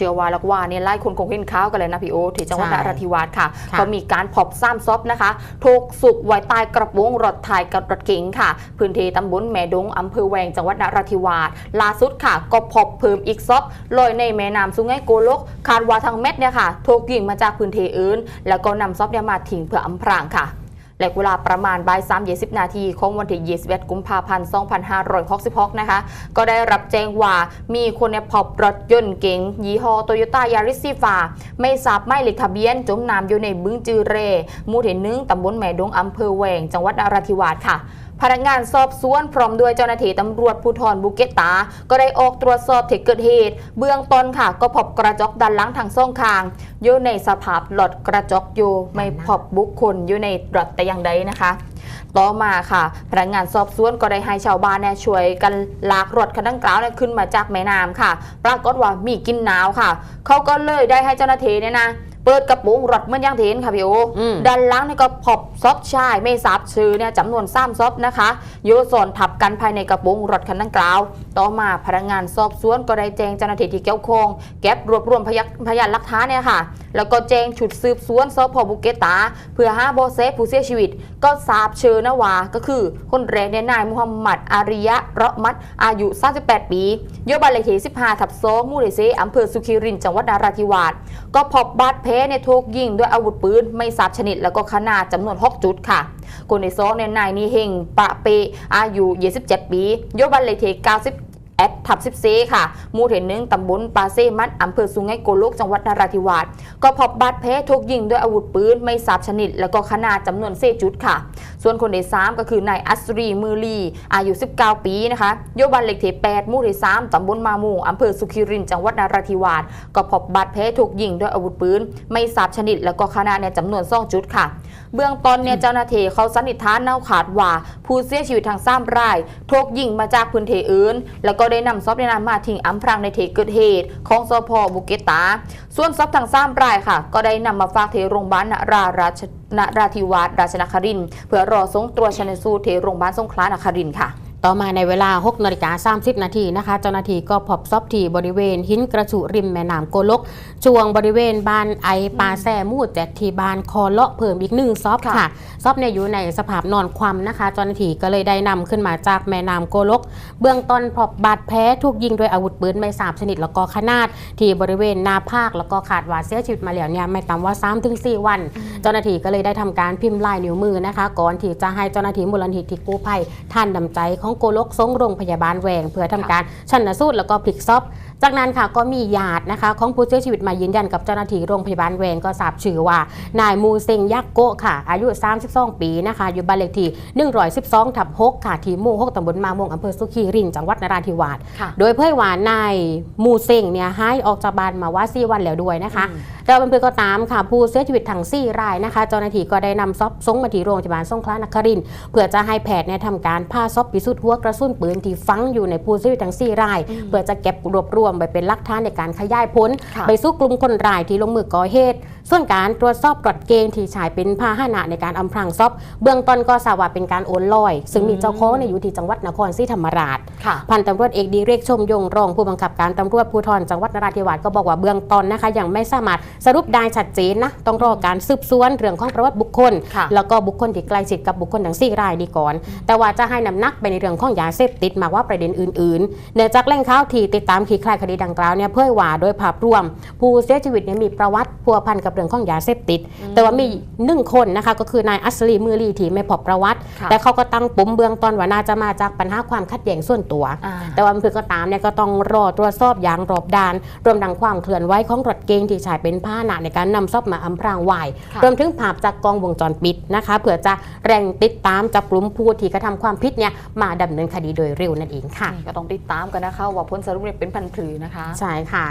ชื่อว่าลักว่าเนี่ยไล่คนคงเห็นข้าวกันเลยนะพี่โอที่จังหวัดใช่นราธิวาสค่ะค่ะก็มีการพบซ้ำซบนะคะถูกสุกไว้ใต้กระโปรงรถไทยกับรถเก๋งค่ะ พื้นที่ตำบลแม่ดงอำเภอแวงจังหวัดนราธิวาสล่าสุดค่ะ ก็พบเพิ่มอีกซบลอยในแม่น้ำสุงไหงโกลกคาดว่าทางเม็ดเนี่ยค่ะถูกยิงมาจากพื้นที่อื่น แล้วก็นำซบเนี่ยมาทิ้งเพื่ออำพรางค่ะ และเวลาประมาณบ่ายสามยี่สิบนาทีของวันที่21กุมภาพันธ์2566นะคะ ก็ได้รับแจ้งว่ามีคนเนี่ยพบรถยนต์เก๋งยี่ห้อโตโยต้ายาริสซีฟ้าไม่ทราบไม่เลขทะเบียน จมน้ำอยู่ในบึงจือเรหมู่ที่หนึ่งตำบลแม่ดงอำเภอแหวง จังหวัดนราธิวาสค่ะ พนักงานสอบสวนพร้อมด้วยเจ้าหน้าที่ตำรวจภูธรบุเกตตา ก็ได้ออกตรวจสอบที่เกิดเหตุ เบื้องต้นค่ะ ก็พบกระจกด้านหลังทางซ่องคาง อยู่ในสภาพหลอดกระจกอยู่ไม่พบบุคคลอยู่ในรถแต่อย่างใดนะคะต่อมาค่ะ พนักงานสอบสวนก็ได้ให้ชาวบ้านเนี่ยช่วยกันลากรถคันดังกล่าวเนี่ยขึ้นมาจากแม่น้ำค่ะ ปรากฏว่ามีกินหนาวค่ะ เขาก็เลยได้ให้เจ้าหน้าที่เนี่ยนะ เปิดกระโปรงรถเหมื่อนอยังที่เห็นค่ะพี่โออืมด้านหล่างนี่ก็พบซอบชายไม่ทราบชื่อเนี่ยจำนวนสามซอบนะคะโยสอนทับกันภายในกระโปรงรถคันดังกล่าว ต่อมาพนักงานสอบสวนก็ได้แจ้งเจ้าหน้าที่ที่เกี่ยวข้องเก็บรวบรวมพยานพยานหลักฐานเนี่ยค่ะแล้วก็แจ้งชุดสืบสวนสพบุเกตา เพื่อหาบาะแสผู้เสียชีวิต ก็ทราบเชื่อนะว่าก็คือคนแรกเนี่ยนายมุฮัมมัดอาริยะเราะมัดอายุ 38 ปีโยบันเลขที่15ทับ2หมู่เดเซอำเภอสุขีริน จังหวัดนราธิวาสก็พบบาดแผลเนี่ยถูกยิงด้วยอาวุธปืนไม่ทราบชนิด แล้วก็ขนาดจำนวน 6 จุดค่ะ คนในซองเนี่ยนายนิเฮงปะเปอายุ 27 ปีโยบันเลขที่90 แอดทับ10เซค่ะมู่เถนหนึ่งตำบลปาเซมัดอำเภอสุงไหงโกลกจังหวัดนราธิวาสก็พบบาดแผลถูกยิงด้วยอาวุธปืนไม่ทราบชนิด แล้วก็ขนาดจำนวนเซจุดค่ะ ส่วนคนที่สามก็คือนายอัสรีมือลี อายุ 19 ปีนะคะโยบันเลขที่8มู่ที่3ตำบลมามูอำเภอสุขีรินจังหวัดนราธิวาสก็พบบาดแผลถูกยิงด้วยอาวุธปืนไม่ทราบชนิด แล้วก็ขนาดในจำนวนซ่องจุดค่ะ เบื้องต้นเนี่ยเจ้าหน้าที่เขาสันนิษฐานเน่าขาดว่า ผู้เสียชีวิตทางซ้ำรายถูกยิงมาจากพื้นที่อื่น แล้วก็ได้นำซอบในนามมาทิ้งอำพรางในที่เกิดเหตุ ของสพบุเกตา ส่วนซอบทางซ้ำรายค่ะ ก็ได้นำมาฝากที่โรงพยาบาลนราราชนราธิวาสราชนครินทร์เพื่อรอส่งตรวจชันสูตรที่โรงพยาบาลสงขลานครินทร์ค่ะ ต่อมาในเวลา 6นาฬิกา30 นาทีนะคะ เจ้าหน้าที่ก็พบซอบที่บริเวณ หินกระฉุริมแม่น้ำโกลก ช่วงบริเวณบ้านไอปลาแซมูดแต่ที่บ้านคอเลาะเพิ่มอีกหนึ่งซอบค่ะค่ะ ซอบเนี่ยอยู่ในสภาพนอนคว่ำนะคะ เจ้าหน้าที่ก็เลยได้นำขึ้นมาจากแม่น้ำโกลก เบื้องต้นพบบาดแผลถูกยิงด้วยอาวุธปืนไม่ทราบชนิดแล้วก็ขนาด ที่บริเวณหน้าภาคแล้วก็ขาดว่าเสียชีวิตมาแล้วเนี่ยไม่ต่ำว่า3-4 วัน เจ้าหน้าที่ก็เลยได้ทำการพิมพ์ลายนิ้วมือนะคะ ก่อนที่จะให้เจ้าหน้าที่มูลนิธิกู้ภัยท่านนำใจของโกลกส่งโรงพยาบาลแหวง เพื่อทำการชันสูตรแล้วก็พลิกซอบ จากนั้นค่ะก็มีญาตินะคะ ของผู้เสียชีวิตมายืนยันกับเจ้าหน้าที่โรงพยาบาลแหวงก็ทราบชื่อว่านายมูเซงยักโกะค่ะ อายุ 32 ปีนะคะ อยู่บ้านเลขที่ 112ทับ6ค่ะ ที่หมู่ 6ตำบลมามงอำเภอสุขีรินทร์จังหวัดนราธิวาสค่ะโดยเผยว่านายมูเซงเนี่ยหายออกจากบ้านมาว่า4วันแล้วด้วยนะคะอืมแต่ว่าเป็นเพื่อนก็ตามค่ะ ผู้เสียชีวิตทั้ง4รายนะคะ เจ้าหน้าที่ก็ได้นำซอบส่งมาที่โรงพยาบาลสงขลานครินทร์เพื่อจะให้แพทย์เนี่ยทำการผ่าซอบพิสูจน์หัวกระสุนปืนที่ฝังอยู่ในผู้เสียชีวิตทั้ง4รายอืมเพื่อจะเก็บรวบรวมไปเป็นหลักฐานในการขยายผลค่ะไปสู้กลุ่มคนร้ายที่ลงมือก่อเหตุ ส่วนการตรวจสอบรถเกณฑ์ที่ใช้เป็นพาหนะในการอำพรางซอบเบื้องต้นก็ทราบว่าเป็นการโอนลอย ซึ่งมีเจ้าของเนี่ยอยู่ที่จังหวัดนครศรีธรรมราชค่ะพันตำรวจเอกดีเรกชมยงรองผู้บังคับการตำรวจภูธรจังหวัดนราธิวาสก็บอกว่าเบื้องต้นนะคะยังไม่สามารถสรุปได้ชัดเจนนะต้องรอการสืบสวนเรื่องของประวัติบุคคลค่ะแล้วก็บุคคลที่ใกล้ชิดกับบุคคลทั้งสี่รายดีก่อน แต่ว่าจะให้น้ำหนักไปในเรื่องของยาเสพติดมากกว่าประเด็นอื่นๆ เนื่องจากแหล่งข่าวที่ติดตามคลี่คลายคดีดังกล่าวเนี่ยเผยว่าโดยภาพรวม ผู้เสียชีวิตเนี่ยมีประวัติพัวพันกับเรื่องของยาเสพติด แต่ว่ามีหนึ่งคนนะคะก็คือนายอัสลีมือลีที่ไม่พบประวัติค่ะแต่เขาก็ตั้งปมเบื้องต้นว่าน่าจะมาจากปัญหาความขัดแย้งส่วนตัวอ่าแต่ว่ามันคือก็ตามเนี่ยก็ต้องรอตรวจสอบอย่างรอบด้าน รวมดังความเคลื่อนไหวของรถเก๋งที่ใช้เป็นพาหนะในการนำซอบมาอำพรางวายค่ะรวมถึงภาพจากกล้องวงจรปิดนะคะเผื่อจะแร่งติดตามจับกลุ่มผู้ที่กระทำความผิดเนี่ยมาดำเนินคดีโดยเร็วนั่นเองค่ะนี่ก็ต้องติดตามกันนะคะว่าผลสรุปเนี่ยเป็นพันธุ์ผือนะคะ ใช่ค่ะ